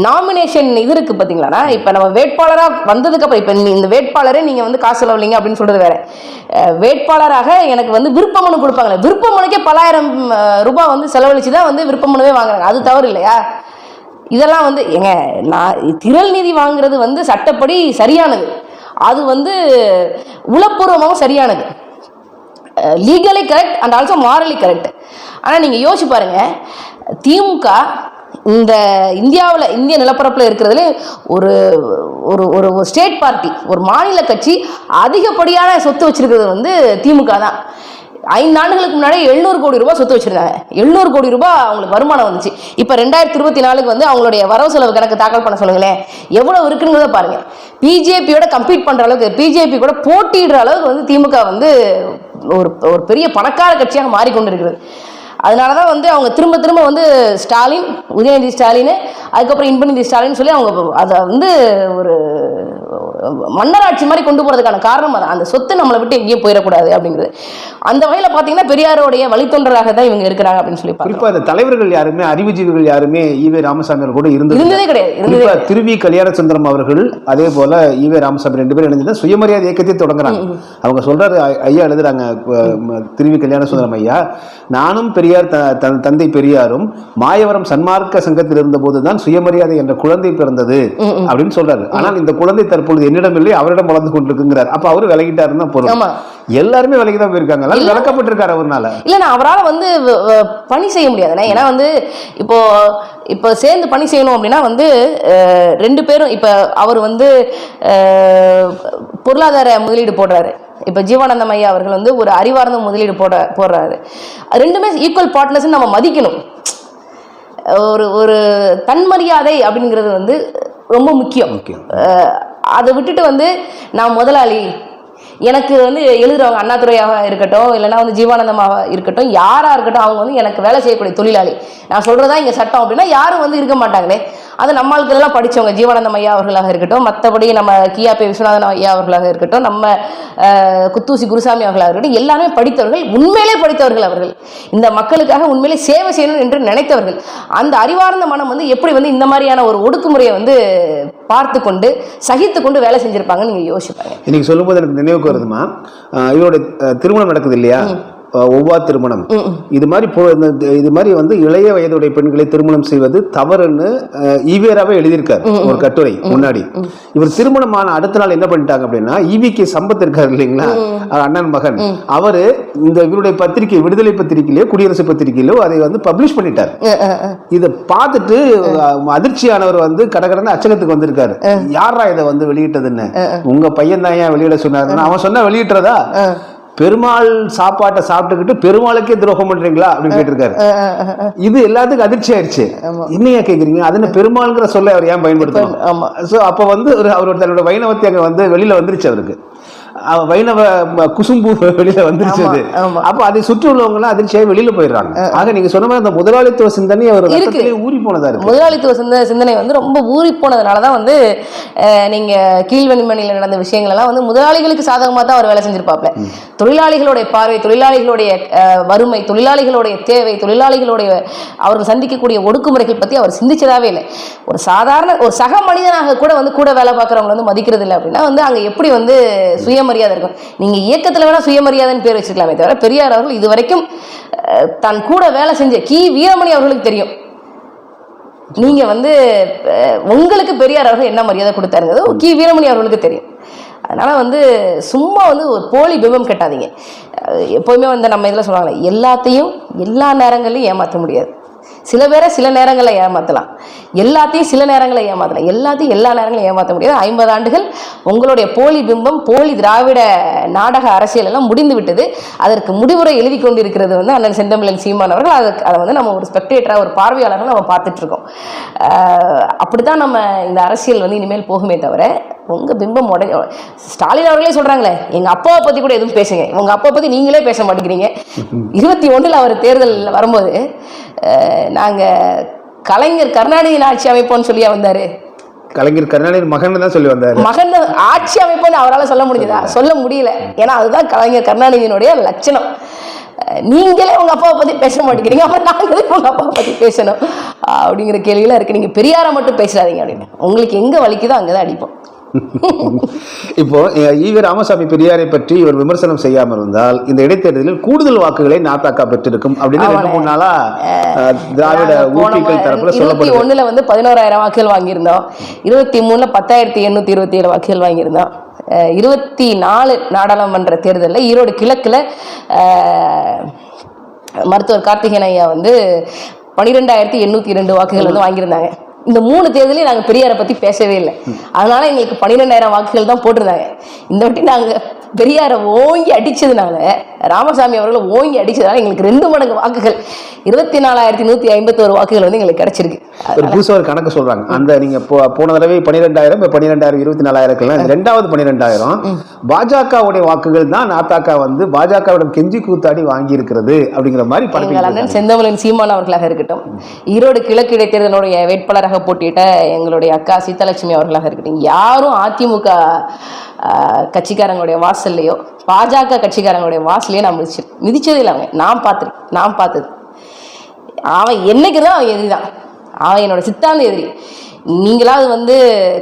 நாமினேஷன் இது இருக்கு பாத்தீங்களா இப்ப நம்ம வேட்பாளரா வந்ததுக்கு அப்புறம் இப்ப இந்த வேட்பாளரே நீங்க வந்து காசு செலவில்லைங்க அப்படின்னு சொல்றது வேற. வேட்பாளராக எனக்கு வந்து விருப்ப மனு கொடுப்பாங்களே விருப்ப மனுக்கே பலாயிரம் ரூபாய் வந்து செலவழிச்சு தான் வந்து விருப்ப மனுவே வாங்குறாங்க. அது தவறு இல்லையா? இதெல்லாம் வந்து ஏங்க நான் திரள் நிதி வாங்குறது வந்து சட்டப்படி சரியானது. அது வந்து உளப்பூர்வமாகவும் சரியானது. Legally correct and also morally correct ஆனால் நீங்கள் யோசிச்சு பாருங்கள் திமுக இந்த இந்தியாவில் இந்திய நிலப்பரப்பில் இருக்கிறதுல ஒரு ஒரு ஒரு ஸ்டேட் பார்ட்டி ஒரு மாநில கட்சி அதிகப்படியான சொத்து வச்சிருக்கிறது வந்து திமுக தான். ஐந்து ஆண்டுகளுக்கு முன்னாடி எழுநூறு கோடி ரூபாய் சொத்து வச்சிருந்தாங்க. எழுநூறு கோடி ரூபாய் அவங்களுக்கு வருமானம் வந்துச்சு. இப்போ ரெண்டாயிரத்தி இருபத்தி நாலுக்கு வந்து அவங்களுடைய வரவு செலவு கணக்கு தாக்கல் பண்ண சொல்லுங்களேன். எவ்வளோ இருக்குங்கிறத பாருங்கள் பிஜேபியோட கம்ப்ளீட் பண்ணுற அளவுக்கு பிஜேபி கூட போட்டியிடுற அளவுக்கு வந்து திமுக வந்து ஒரு ஒரு பெரிய பணக்கார கட்சியாக மாறிக்கொண்டிருக்கிறது. அதனால தான் வந்து அவங்க திரும்ப திரும்ப வந்து ஸ்டாலின் உதயநிதி ஸ்டாலின் அதுக்கப்புறம் இன்பநிதி ஸ்டாலின் சொல்லி அவங்க அதை வந்து ஒரு மன்னராட்சி மாதிரி கொண்டு போகிறதுக்கான காரணம் அதான் அந்த சொத்து நம்மளை விட்டு எங்கேயும் போயிடக்கூடாது அப்படிங்கிறது. அந்த வகையில் பார்த்தீங்கன்னா பெரியாரோடைய வழித்தொண்டராக தான் இவங்க இருக்கிறாங்க அப்படின்னு சொல்லி பார்க்கிறோம். குறிப்பா இந்த தலைவர்கள் யாருமே அறிவுஜீவிகள் யாருமே ஈவே ராமசாமி அவர்கள் கூட இருந்தது இருந்ததே கிடையாது. திருவி கல்யாண சுந்தரம் அவர்கள் அதே போல ஈவே ராமசாமி ரெண்டு பேரும் இணைஞ்சு சுயமரியாதை இயக்கத்தை தொடங்குறாங்க. அவங்க சொல்றாரு ஐ- ஐயா எழுதுறாங்க திருவி கல்யாண சுந்தரம் ஐயா நானும் பெரியார் தந்தை பெரியாரும் மாயவரம் சன்மார்க்க சங்கத்தில் இருந்த போதுதான் சுயமரியாதை என்ற குழந்தை பிறந்தது. அப்படின்னு சொல்றாரு. ஆனால் இந்த குழந்தை தற்பொழுது என்னிடம் இல்லை அவரிடம் வளர்ந்து கொண்டிருக்குங்கிறார். அப்ப அவரு விலகிட்டாருன்னு தான் பொருள். எல்லாருமே விலகி தான் போயிருக்காங்க. எல்லாரும் விளக்கப்பட்டிருக்காரு அவர்னால. இல்லைண்ணா அவரால் வந்து பணி செய்ய முடியாதுண்ணே. ஏன்னா வந்து இப்போ இப்போ சேர்ந்து பணி செய்யணும் அப்படின்னா வந்து ரெண்டு பேரும் இப்போ அவர் வந்து பொருளாதார முதலீடு போடுறாரு. இப்போ ஜீவானந்தம் ஐயா அவர்கள் வந்து ஒரு அறிவார்ந்த முதலீடு போட போடுறாரு. ரெண்டுமே ஈக்குவல் பார்ட்னர்ஸ் நம்ம மதிக்கணும். ஒரு ஒரு தன்மரியாதை அப்படிங்கிறது வந்து ரொம்ப முக்கியம். முக்கியம். அதை விட்டுட்டு வந்து நான் முதலாளி. எனக்கு வந்து எழுதுறவங்க அண்ணாதுரையாக இருக்கட்டும் இல்லைன்னா வந்து ஜீவானந்தமாக இருக்கட்டும் யாராக இருக்கட்டும் அவங்க வந்து எனக்கு வேலை செய்யக்கூடிய தொழிலாளி. நான் சொல்கிறதா இங்கே சட்டம் அப்படின்னா யாரும் வந்து இருக்க மாட்டாங்களே. அது நம்ம ஆட்களெல்லாம் படித்தவங்க ஜீவானந்தம் ஐயா அவர்களாக இருக்கட்டும் மற்றபடி நம்ம கியாபி விஸ்வநாதன் ஐயா அவர்களாக இருக்கட்டும் நம்ம குத்தூசி குருசாமி அவர்களாக இருக்கட்டும் எல்லாருமே படித்தவர்கள் உண்மையிலே படித்தவர்கள் அவர்கள். இந்த மக்களுக்காக உண்மையிலே சேவை செய்யணும் என்று நினைத்தவர்கள். அந்த அறிவார்ந்த மனம் வந்து எப்படி வந்து இந்த மாதிரியான ஒரு ஒடுக்குமுறையை வந்து பார்த்து கொண்டு சகித்து கொண்டு வேலை செஞ்சிருப்பாங்கன்னு நீங்கள் யோசிப்பாங்க இன்னைக்கு சொல்லும்போது எனக்கு நினைவுக்கு வருதுமா இவரோட திருமணம் நடக்குது இல்லையா? ஒவ்வா திருமணம். இது மாதிரி இது மாதிரி வந்து இளைய வயதுடைய பெண்களை திருமணம் செய்வது தவறுன்னு ஈவேராவே எழுதியிருக்காரு. ஒரு கட்டுரை முன்னாடி. இவர் திருமணமான அடுத்த நாள் என்ன பண்ணிட்டாங்க அப்படின்னா ஈவிக்கு சம்பத் இருக்காரு இல்லைங்களா? அண்ணன் மகன். அவரு இந்த இவருடைய பத்திரிகை விடுதலை பத்திரிகையிலயோ குடியரசு பத்திரிகையிலோ அதை வந்து பப்ளிஷ் பண்ணிட்டார். இதை பார்த்துட்டு அதிர்ச்சியானவர் வந்து கடகடன்னு அச்சகத்துக்கு வந்திருக்காரு. யாரா இதை வந்து வெளியிட்டதுன்னு? உங்க பையன் தான் ஏன் வெளியிட சொன்னாருன்னா? அவன் சொன்னா வெளியிட்டுறதா? பெருமாள் சாப்பாட்டை சாப்பிட்டுக்கிட்டு பெருமாளுக்கே துரோகம் பண்றீங்களா அப்படின்னு கேட்டிருக்காரு. இது எல்லாத்துக்கும் அதிர்ச்சி ஆயிடுச்சு. என்னையா கேக்குறீங்க? அது என்ன பெருமாள்ங்கிற சொல்ல அவர் ஏன் பயன்படுத்தணும்? ஆமா. சோ அப்ப வந்து ஒரு அவரோட தன்னோட வைணவத்தை அங்க வந்து வெளியில வந்துருச்சு அவருக்கு. அவ- வைணவ குசும்பு வெளியில வந்துருச்சு. அப்ப அதை சுற்றி உள்ளவங்க எல்லாம் அதிர்ச்சியாகி வெளியில போயிடுறாங்க. ஆக நீங்க சொன்ன மாதிரி அந்த முதலாளித்துவ சிந்தனை. ரத்தத்திலே ஊறி போனதா இருக்கு. முதலாளித்துவ சிந்த சிந்தனை வந்து ரொம்ப ஊறி போனதுனால தான் வந்து நீங்க கீழ்வெண்மணியில் நடந்த விஷயங்கள் எல்லாம் வந்து முதலாளிகளுக்கு சாதகமாக தான் அவர் வேலை செஞ்சிருப்பாப்ல. தொழிலாளிகளுடைய பார்வை தொழிலாளிகளுடைய வறுமை தொழிலாளிகளுடைய தேவை தொழிலாளிகளுடைய அவர்கள் சந்திக்கக்கூடிய ஒடுக்குமுறைகள் பத்தி அவர் சிந்திச்சதாவே இல்லை. ஒரு சாதாரண ஒரு சக மனிதனாக கூட வந்து கூட வேலை பார்க்குறவங்க வந்து மதிக்கிறது இல்லை அப்படின்னா வந்து அங்க எப்படி வந்து சுயமரியாதை இருக்கும். நீங்க இயக்கத்துல வேணா சுயமரியாதைன்னு பேர் வச்சுக்கலாமே தவிர பெரியார் அவர்கள் இது வரைக்கும் தன் கூட வேலை செஞ்ச கி. வீரமணி அவர்களுக்கு தெரியும். நீங்க வந்து உங்களுக்கு பெரியார் அவர்கள் என்ன மரியாதை கொடுத்தாருங்கிறது கி. வீரமணி அவர்களுக்கு தெரியும். அதனால வந்து சும்மா வந்து ஒரு போலி பிம்பம் கட்டாதீங்க. எப்பவுமே வந்து நம்ம இதில் சொல்லுவாங்க எல்லாத்தையும் எல்லா நேரங்களையும் ஏமாற்ற முடியாது. சில பேரை சில நேரங்களில் ஏமாற்றலாம் எல்லாத்தையும் சில நேரங்களில் ஏமாற்றலாம் எல்லாத்தையும் எல்லா நேரங்களும் ஏமாற்ற முடியாது. ஐம்பது ஆண்டுகள் உங்களுடைய போலி பிம்பம் போலி திராவிட நாடக அரசியல் எல்லாம் முடிந்து விட்டது. அதற்கு முடிவுரை எழுதி கொண்டிருக்கிறது வந்து அண்ணன் செந்தமிழன் சீமான் அவர்கள். அதுக்கு அதை வந்து நம்ம ஒரு ஸ்பெக்டேட்டராக ஒரு பார்வையாளராக நம்ம பார்த்துட்ருக்கோம் அப்படி தான் நம்ம இந்த அரசியல் வந்து இனிமேல் போகுமே தவிர உங்க பிம்பம் உடை ஸ்டாலின் அவர்களே சொல்றாங்களே எங்க அப்பாவை பத்தி கூட எதுவும் பேசுங்க. உங்க அப்பா பத்தி நீங்களே பேச மாட்டேங்கிறீங்க. இருபத்தி ஒண்ணுல அவர் தேர்தல் வரும்போது ஆஹ் நாங்க கலைஞர் கருணாநிதியின் ஆட்சி அமைப்போம்னு சொல்லியா வந்தாரு. கலைஞர் கருணாநிதி மகன் தான் சொல்லி வந்தாரு. மகன் ஆட்சி அமைப்புன்னு அவரால் சொல்ல முடிஞ்சதா? சொல்ல முடியல. ஏன்னா அதுதான் கலைஞர் கருணாநிதியினுடைய லட்சணம். நீங்களே உங்க அப்பாவை பத்தி பேச மாட்டேங்கிறீங்க. அப்புறம் நாங்களே உங்க அப்பாவை பத்தி பேசணும். அப்படிங்கிற கேள்வியெல்லாம் இருக்கு. நீங்க பெரியாரை மட்டும் பேசாதீங்க அப்படின்னு. உங்களுக்கு எங்க வலிக்குதோ அங்கதான் அடிப்போம். இப்போ ஈவி ராமசாமி பெரியாரை பற்றி இவர் விமர்சனம் செய்யாமல் இருந்தால் இந்த இடைத்தேர்தலில் கூடுதல் வாக்குகளை நாத்தாக்கா பெற்றிருக்கும் அப்படின்னு ரெண்டு மூணு நாளா திராவிட தரப்புல சொல்லப்படுது. ஒண்ணுல வந்து பதினோராயிரம் வாக்குகள் வாங்கியிருந்தோம். இருபத்தி மூணுல பத்தாயிரத்தி எண்ணூத்தி இருபத்தி ஏழு வாக்குகள் வாங்கியிருந்தோம். இருபத்தி நாலு நாடாளுமன்ற தேர்தலில் ஈரோடு கிழக்குல மருத்துவர் கார்த்திகேயன் ஐயா வந்து பன்னிரெண்டாயிரத்தி எண்ணூத்தி ரெண்டு வாக்குகள் வந்து வாங்கியிருந்தாங்க. இந்த மூணு தேர்தலையும் நாங்கள் பெரியாரை பற்றி பேசவே இல்லை. அதனால எங்களுக்கு பன்னிரெண்டாயிரம் வாக்குகள் தான் போட்டிருந்தாங்க. இந்த வாட்டி நாங்கள் பெரியாரை ஓங்கி அடிச்சதுனால ராமசாமி அவர்களை ஓங்கி அடிச்சதுனால எங்களுக்கு ரெண்டு மடங்கு வாக்குகள். இருபத்தி நாலாயிரத்தி நூற்றி ஐம்பத்தோரு வாக்குகள் வந்து எங்களுக்கு கிடைச்சிருக்கு. ஒரு புதுசா ஒரு கணக்கு சொல்றாங்க. அந்த நீங்க போ- போன தடவை பன்னிரெண்டாயிரம் இப்ப பன்னிரெண்டாயிரம் இருபத்தி நாலாயிரம் ரெண்டாவது பன்னிரெண்டாயிரம் பாஜகவுடைய வாக்குகள் தான் நாத்தாக்கா வந்து பாஜகவிடம் கெஞ்சி கூத்தாடி வாங்கி இருக்கிறது அப்படிங்கிற மாதிரி படத்தில் அண்ணன் செந்தமிழன் சீமான் அவர்களாக இருக்கட்டும் ஈரோடு கிழக்கு இடைத்தேர்தலுடைய வேட்பாளராக போட்டியிட்ட எங்களுடைய அக்கா சீதாலட்சுமி அவர்களாக இருக்கட்டும் யாரும் அதிமுக கட்சிக்காரங்களுடைய வாசல்லையோ பாஜக கட்சிக்காரங்களுடைய வாசல்லையோ நான் மிதிச்சு மிதிச்சதே இல்லை அவங்க நான் பார்த்துருக்கேன் நான் பார்த்தது. அவன் என்னைக்குதான் அவன் எதிரி தான். அவன் என்னோட சித்தாந்த எதிரி. நீங்களாவது வந்து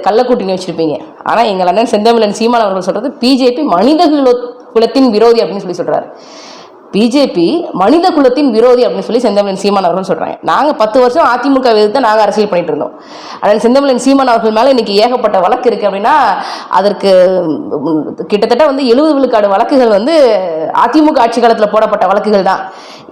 கள்ளக்கூட்டணி வச்சுருப்பீங்க. ஆனால் எங்கள் அண்ணன் செந்தமிழன் சீமான் அவர்கள் சொல்கிறது பிஜேபி மனித குலத்தின் விரோதி அப்படின்னு சொல்லி சொல்கிறாரு பிஜேபி மனித குலத்தின் விரோதி அப்படின்னு சொல்லி செந்தமிழன் சீமான் அவர்கள் சொல்றாங்க. நாங்கள் பத்து வருஷம் அதிமுக எதிர்த்து நாங்கள் அரசியல் பண்ணிட்டு இருந்தோம். ஆனால் செந்தமிழன் சீமான் அவர்கள் மேலே இன்னைக்கு ஏகப்பட்ட வழக்கு இருக்கு அப்படின்னா அதற்கு கிட்டத்தட்ட வந்து எழுபது விழுக்காடு வழக்குகள் வந்து அதிமுக ஆட்சி காலத்தில் போடப்பட்ட வழக்குகள் தான்.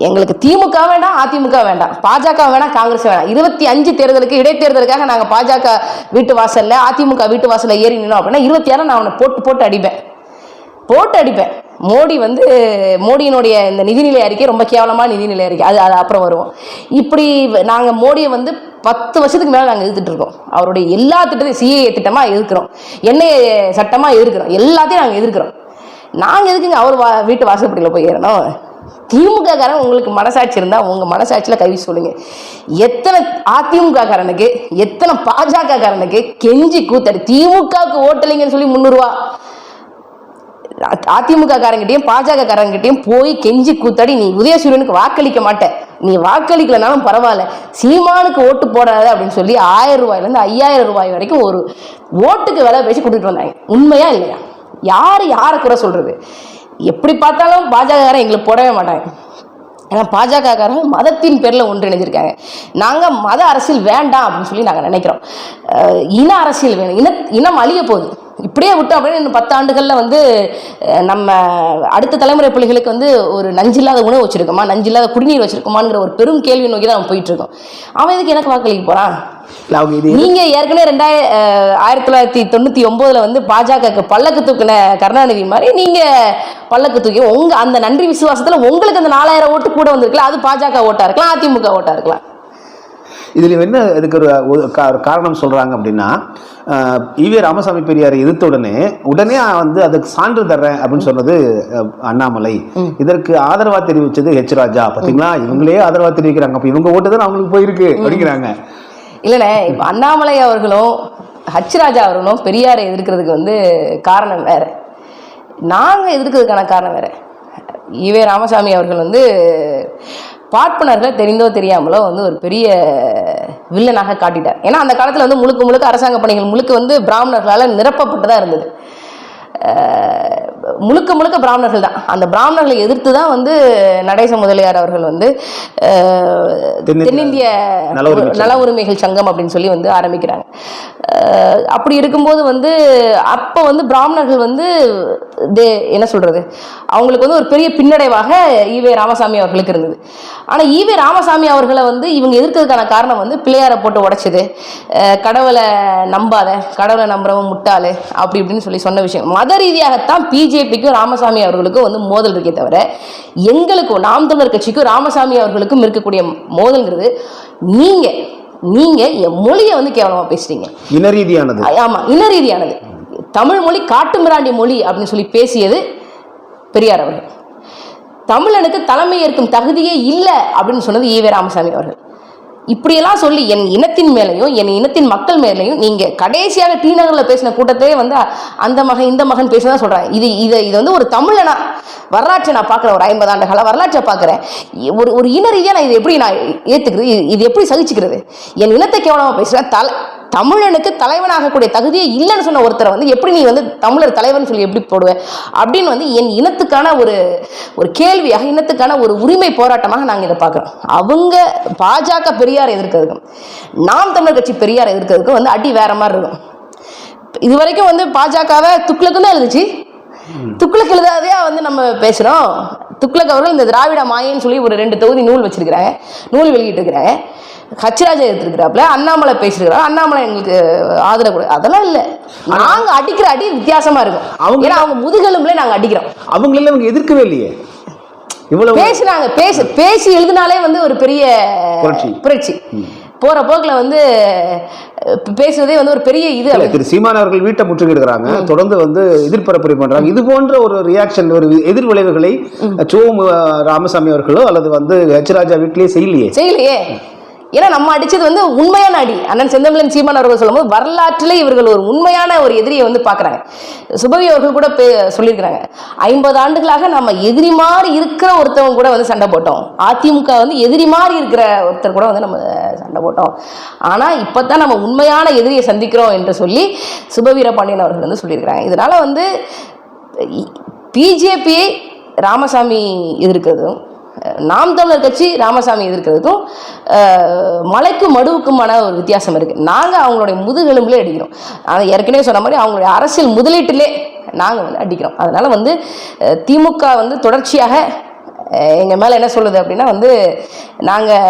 எங்களுக்கு திமுக வேண்டாம் அதிமுக வேண்டாம். பாஜக வேணாம் காங்கிரஸ் வேணாம். இருபத்தி அஞ்சு தேர்தலுக்கு இடைத்தேர்தலுக்காக நாங்கள் பாஜக வீட்டு வாசல்ல அதிமுக வீட்டு வாசல்ல ஏறி நின்னோம் அப்படின்னா இருபத்தி ஆறு நான் அவனை போட்டு போட்டு அடிப்பேன். போட்டு அடிப்பேன். மோடி வந்து மோடியினுடைய இந்த நிதிநிலை அறிக்கை ரொம்ப கேவலமான நிதிநிலை அறிக்கை. அது அது அப்புறம் வருவோம். இப்படி நாங்கள் மோடியை வந்து பத்து வருஷத்துக்கு மேலே நாங்கள் எதிர்த்துட்டு இருக்கோம். அவருடைய எல்லா திட்டத்தையும் சிஏஏ திட்டமாக எதிர்க்கிறோம் எண்ணெய் சட்டமாக எதிர்க்கிறோம் எல்லாத்தையும் நாங்கள் எதிர்க்கிறோம். நாங்கள் எதுக்குங்க அவர் வா வீட்டு வாசப்படியில் போய் ஏறணும்? திமுககாரன் உங்களுக்கு மனசாட்சி இருந்தால் உங்கள் மனசாட்சியில் கவி சொல்லுங்க. எத்தனை அதிமுககாரனுக்கு எத்தனை பாஜக காரனுக்கு கெஞ்சி கூத்தடி திமுகவுக்கு ஓட்டலைங்கன்னு சொல்லி முந்நூறுவா. அதிமுக காரங்கிட்டையும் பாஜக காரங்கிட்டையும் போய் கெஞ்சி கூத்தாடி நீ உதயசூரியனுக்கு வாக்களிக்க மாட்ட. நீ வாக்களிக்கலனாலும் பரவாயில்ல. சீமானுக்கு ஓட்டு போடாத அப்படின்னு சொல்லி ஆயிரம் ரூபாயிலேருந்து ஐயாயிரம் ரூபாய் வரைக்கும் ஒரு ஓட்டுக்கு விலை பேசி கொடுத்துட்டு வந்தாங்க. உண்மையா இல்லையா? யார் யாரை குறை சொல்றது? எப்படி பார்த்தாலும் பாஜக எங்களுக்கு போடவே மாட்டாங்க. ஏன்னா பாஜகக்காரங்க மதத்தின் பேரில் ஒன்றிணைஞ்சிருக்காங்க. நாங்கள் மத அரசியல் வேண்டாம் அப்படின்னு சொல்லி நாங்கள் நினைக்கிறோம். இன அரசியல் வேணும். இன இனம் அழிய போகுது. இப்படியே விட்டோம் அப்படின்னு இன்னும் பத்து ஆண்டுகளில் வந்து நம்ம அடுத்த தலைமுறை பிள்ளைகளுக்கு வந்து ஒரு நஞ்சில்லாத உணவு வச்சிருக்கோமா? நஞ்சில்லாத குடிநீர் வச்சிருக்கோமாங்கிற ஒரு பெரும் கேள்வி நோக்கி தான் அவன் போயிட்டு இருக்கோம் அவன் எதுக்கு எனக்கு வாக்களிக்க இது நீங்க ஏற்கனவே ரெண்டாயிர ஆயிரத்தி தொள்ளாயிரத்தி தொண்ணூத்தி ஒன்பதுல வந்து பாஜகக்கு பல்லக்கு தூக்கின கருணாநிதி மாதிரி நீங்க பல்லக்கு தூக்கி உங்க அந்த நன்றி விசுவாசத்துல உங்களுக்கு அந்த நாலாயிரம் ஓட்டு கூட வந்திருக்கலாம் அது பாஜக ஓட்டா இருக்கலாம் அதிமுக ஓட்டா இருக்கலாம். இதுல என்ன இதுக்கு ஒரு காரணம் சொல்றாங்க அப்படின்னா ஈவே ராமசாமி பெரியாரை எதிர்த்த உடனே உடனே வந்து அதுக்கு சான்று தர்றேன் அப்படின்னு சொன்னது அண்ணாமலை. இதற்கு ஆதரவா தெரிவிச்சது ஹெச் ராஜா. பாத்தீங்களா? இவங்களே ஆதரவா தெரிவிக்கிறாங்க. அப்ப இவங்க ஓட்டு தான் அவங்களுக்கு போயிருக்கு அப்படிங்கிறாங்க. இல்லைண்ணே இப்போ அண்ணாமலை அவர்களும் ஹச் ராஜா அவர்களும் பெரியாரை எதிர்க்கிறதுக்கு வந்து காரணம் வேற. நாங்கள் எதிர்க்கிறதுக்கான காரணம் வேற. ஈவே ராமசாமி அவர்கள் வந்து பார்ப்பனர்களை தெரிந்தோ தெரியாமலோ வந்து ஒரு பெரிய வில்லனாக காட்டிட்டார். ஏன்னா அந்த காலத்தில் வந்து முழுக்க முழுக்க அரசாங்க பணிகள் முழுக்க வந்து பிராமணர்களால் நிரப்பப்பட்டதாக இருந்தது. முழுக்க முழுக்க பிராமணர்கள் தான். அந்த பிராமணர்களை எதிர்த்து தான் வந்து நடேச முதலியார் அவர்கள் வந்து தென்னிந்திய நல உரிமைகள் சங்கம். அப்படின்னு சொல்லி வந்து ஆரம்பிக்கிறாங்க. அப்படி இருக்கும்போது வந்து அப்போ வந்து பிராமணர்கள் வந்து தே என்ன சொல்றது? அவங்களுக்கு வந்து ஒரு பெரிய பின்னடைவாக ஈவே ராமசாமி அவர்களுக்கு இருந்தது. ஆனால் ஈவே ராமசாமி அவர்களை வந்து இவங்க எதிர்க்கிறதுக்கான காரணம் வந்து பிள்ளையாரை போட்டு உடைச்சது. கடவுளை நம்பாத கடவுளை நம்புறவன் முட்டாளு அப்படி இப்படின்னு சொல்லி சொன்ன விஷயம். மத ரீதியாகத்தான் பிஜேபிக்கும் ராமசாமி அவர்களுக்கும் வந்து மோதல் இருக்கே தவிர எங்களுக்கும் நாம் தமிழர் கட்சிக்கும் ராமசாமி அவர்களுக்கும் இருக்கக்கூடிய மோதல்ங்கிறது நீங்க நீங்க என் மொழியை வந்து கேவலமா பேசுறீங்க. இன ரீதியானது. ஆமா இன ரீதியானது. தமிழ் மொழி காட்டுமிராண்டி மொழி அப்படின்னு சொல்லி பேசியது பெரியார் அவர்கள். தமிழனுக்கு தலைமை ஏற்கும் தகுதியே இல்லை அப்படின்னு சொன்னது ஈவே ராமசாமி அவர்கள். இப்படியெல்லாம் சொல்லி என் இனத்தின் மேலையும் என் இனத்தின் மக்கள் மேலையும் நீங்க கடைசியாக டி நகரில் பேசின கூட்டத்தையே வந்து அந்த மகன் இந்த மகன் பேசினதான் சொல்றாங்க. இது இதை இது வந்து ஒரு தமிழனா வரலாற்றை நான் பார்க்குறேன். ஒரு ஐம்பது ஆண்டு கால வரலாற்றை பார்க்குறேன். ஒரு ஒரு இன ரீதியாக நான் இது எப்படி நான் ஏற்றுக்கிறது இது இது எப்படி சகிச்சுக்கிறது? என் இனத்தை கேவலமாக பேசுகிறேன் தலை தமிழனுக்கு தலைவனாகக்கூடிய தகுதியே இல்லைன்னு சொன்ன ஒருத்தரை வந்து எப்படி நீ வந்து தமிழர் தலைவன் சொல்லி எப்படி போடுவ? அப்படின்னு வந்து என் இனத்துக்கான ஒரு ஒரு கேள்வியாக இனத்துக்கான ஒரு உரிமை போராட்டமாக நாங்கள் இதை பார்க்குறோம். அவங்க பாஜக பெரியார் எதிர்க்கிறதுக்கும் நாம் தமிழர் கட்சி பெரியார் எதிர்க்கிறதுக்கும் வந்து அடி வேற மாதிரி இருக்கும். இது வரைக்கும் வந்து பாஜகவை துக்ளக்கு தான் எழுதுச்சு. துக்ளக் எழுதாதையா வந்து நம்ம பேசுகிறோம் துக்ளக் அவர்கள் இந்த திராவிட மாயன்னு சொல்லி ஒரு ரெண்டு தொகுதி நூல் வச்சிருக்கிறாங்க. நூல் வெளியிட்டிருக்கிறாங்க. ஹச்ராஜா எடுத்திருக்கிறாப்புல அண்ணாமலை பேசியிருக்கிறாங்க அண்ணாமலை எங்களுக்கு ஆதரவு கொடு அதெல்லாம் இல்லை. நாங்க அடிக்கிற அடி வித்தியாசமா இருக்கும். அவங்க- ஏன்னா அவங்க முதுகெலும்புல நாங்க அடிக்கிறோம். அவங்களெல்லாம் இவங்க எதிர்க்கவே இல்லையே. இவ்வளவு பேசுனாங்க. பேசு பேசி எழுதினாலே வந்து ஒரு பெரிய புரட்சி. புரட்சி. போற போக்குல வந்து அஹ், பேசுறதே வந்து ஒரு பெரிய இது திரு சீமான் அவர்கள் வீட்டை முற்றுகையிடுறாங்க தொடர்ந்து வந்து எதிர்பரப்புரை பண்றாங்க இது போன்ற ஒரு ரியாக்ஷன் ஒரு எதிர் விளைவுகளை சோ ராமசாமி அவர்களோ அல்லது வந்து ஹெச் ராஜா வீட்டிலேயே செய்யலையே. செய்யலையே. ஏன்னா நம்ம அடிச்சது வந்து உண்மையான அடி. அண்ணன் செந்தமிழன் சீமான் அவர்கள் சொல்லும்போது வரலாற்றிலே இவர்கள் ஒரு உண்மையான ஒரு எதிரியை வந்து பார்க்குறாங்க. சுபவி அவர்கள் கூட பே- சொல்லியிருக்கிறாங்க. ஐம்பது ஆண்டுகளாக நம்ம எதிரி மாதிரி இருக்கிற ஒருத்தவங்க கூட வந்து சண்டை போட்டோம். அதிமுக வந்து எதிரி மாதிரி இருக்கிற ஒருத்தர் கூட வந்து நம்ம சண்டை போட்டோம். ஆனால் இப்போ தான் நம்ம உண்மையான எதிரியை சந்திக்கிறோம் என்று சொல்லி சுபவீர பாண்டியன் அவர்கள் வந்து சொல்லியிருக்கிறாங்க. இதனால் வந்து பிஜேபியை ராமசாமி எதிர்க்கிறதும் நாம் தமிழர் கட்சி ராமசாமி எதிர்க்கிறதுக்கும் மலைக்கும் மடுவுக்குமான ஒரு வித்தியாசம் இருக்குது நாங்கள் அவங்களுடைய முதுகெலும்புலே அடிக்கிறோம். அதை ஏற்கனவே சொன்ன மாதிரி அவங்களுடைய அரசியல் முதலீட்டிலே நாங்கள் வந்து அடிக்கிறோம். அதனால் வந்து திமுக வந்து தொடர்ச்சியாக எங்கள் மேலே என்ன சொல்லுது அப்படின்னா வந்து நாங்கள்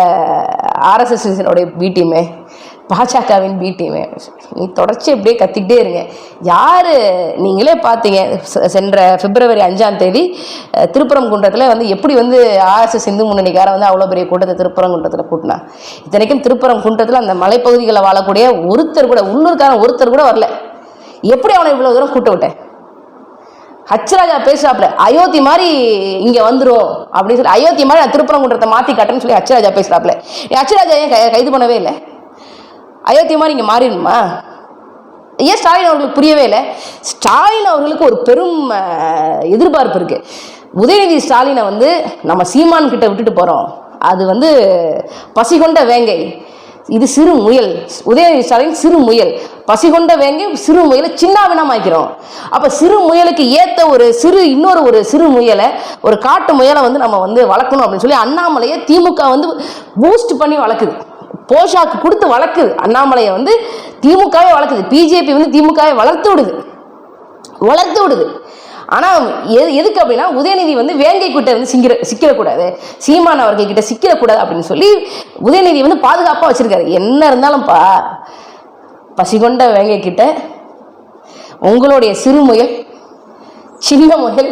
ஆர்எஸ்எஸ்னுடைய பி டீமு பாஜகவின் பி டீமே நீ தொடர்ச்சி அப்படியே கத்திக்கிட்டே இருங்க. யார்? நீங்களே பார்த்தீங்க செ- சென்ற பிப்ரவரி அஞ்சாம் தேதி அஹ், திருப்பரங்குன்றத்தில் வந்து எப்படி வந்து ஆர்எஸ்எஸ் இந்து முன்னணிக்காரன் வந்து அவ்வளோ பெரிய கூட்டத்தை திருப்பரங்குன்றத்தில் கூட்டினா? இத்தனைக்கும் திருப்பரங்குன்றத்தில் அந்த மலைப்பகுதிகளில் வாழக்கூடிய ஒருத்தர் கூட உள்ளூர்காரன் ஒருத்தர் கூட வரல. எப்படி அவனை இவ்வளோ தூரம் கூட்ட விட்டேன்? ஹச்ராஜா பேசுறாப்புல அயோத்தி மாதிரி இங்கே வந்துடும் அப்படின்னு சொல்லி அயோத்தி மாதிரி நான் திருப்பரங்குன்றத்தை மாற்றி காட்டுன்னு சொல்லி ஹச்ராஜா பேசுறாப்புல. நீ ஹச்ராஜா ஏன் கைது பண்ணவே இல்லை? அயோத்தியமாக மாதிரி மாறிடணுமா? ஏன் ஸ்டாலின் அவர்களுக்கு புரியவே இல்லை? ஸ்டாலின் அவர்களுக்கு ஒரு பெரும் எதிர்பார்ப்பு இருக்குது உதயநிதி ஸ்டாலினை வந்து நம்ம சீமான் கிட்ட விட்டுட்டு போகிறோம் அது வந்து பசிகொண்ட வேங்கை. இது சிறு முயல். உதயநிதி ஸ்டாலின் சிறு முயல். பசிகொண்ட வேங்கை சிறு முயலை சின்னாவினமாக்கிறோம் அப்போ சிறு முயலுக்கு ஏற்ற ஒரு சிறு இன்னொரு ஒரு சிறு முயலை ஒரு காட்டு முயலை வந்து நம்ம வந்து வளர்க்கணும் அப்படின்னு சொல்லி அண்ணாமலையை திமுக வந்து பூஸ்ட் பண்ணி வளர்க்குது. போஷாக்கு கொடுத்து வளர்க்குது அண்ணாமலையை வந்து திமுகவே வளர்க்குது. பிஜேபி வந்து திமுகவை வளர்த்து விடுது. வளர்த்து விடுது. ஆனால் எது எதுக்கு அப்படின்னா உதயநிதி வந்து வேங்கை கிட்ட வந்து சிங்கிற சிக்கிடக்கூடாது. சீமான் அவர்கள் கிட்ட சிக்கிடக்கூடாது அப்படின்னு சொல்லி உதயநிதி வந்து பாதுகாப்பாக வச்சுருக்காரு. என்ன இருந்தாலும்ப்பா பசிகொண்ட வேங்கை கிட்ட உங்களுடைய சிறு முயல் சின்ன முயல்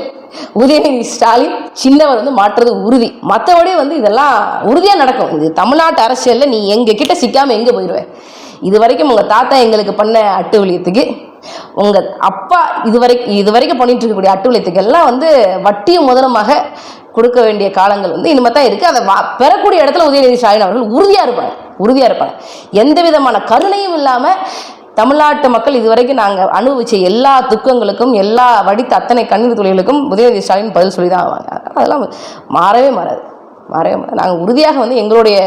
உதயநிதி ஸ்டாலின் சின்னவர் வந்து மாற்றுறது உறுதி. மற்றபடி வந்து இதெல்லாம் உறுதியாக நடக்கும். இது தமிழ்நாட்டு அரசியலில் நீ எங்கள் கிட்ட சிக்காமல் எங்கே போயிடுவ இது வரைக்கும் உங்கள் தாத்தா எங்களுக்கு பண்ண அட்டுவிழியத்துக்கு உங்கள் அப்பா இது வரைக்கும் இது வரைக்கும் பண்ணிட்டு இருக்கக்கூடிய அட்டுவிழியத்துக்கு எல்லாம் வந்து வட்டியும் முதலமாக கொடுக்க வேண்டிய காலங்கள் வந்து இனிமே தான் இருக்குது அதை வா- பெறக்கூடிய இடத்துல உதயநிதி ஸ்டாலின் அவர்கள் உறுதியாக இருப்பாங்க உறுதியாக இருப்பாங்க எந்த விதமான கருணையும் இல்லாமல் தமிழ்நாட்டு மக்கள் இதுவரைக்கும் நாங்கள் அனுபவிச்ச எல்லா துக்கங்களுக்கும் எல்லா வடித்த அத்தனை கண்ணீர் துளிகளுக்கும் உதயநிதி ஸ்டாலின் பதில் சொல்லி தான் ஆவாங்க அதெல்லாம் மாறவே மாறாது. மாறவே மாறாது. நாங்கள் உறுதியாக வந்து எங்களுடைய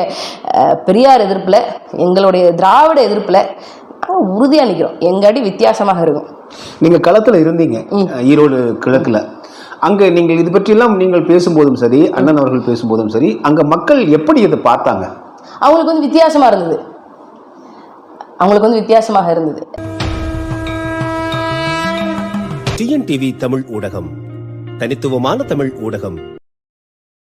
பெரியார் எதிர்ப்பில் எங்களுடைய திராவிட எதிர்ப்பில் நாங்கள் உறுதியாக நிற்கிறோம் எங்கள் அடி வித்தியாசமாக இருக்கும். நீங்க களத்துல இருந்தீங்க ஈரோடு கிழக்குல. அங்க நீங்கள் இது பற்றியெல்லாம் நீங்கள் பேசும்போதும் சரி அண்ணன் அவர்கள் பேசும்போதும் சரி அங்க மக்கள் எப்படி இதை பார்த்தாங்க? அவங்களுக்கு வந்து வித்தியாசமாக இருந்தது. அவங்களுக்கு வந்து வித்தியாசமாக இருந்தது. டிஎன்டிவி தமிழ் ஊடகம். தனித்துவமான தமிழ் ஊடகம்.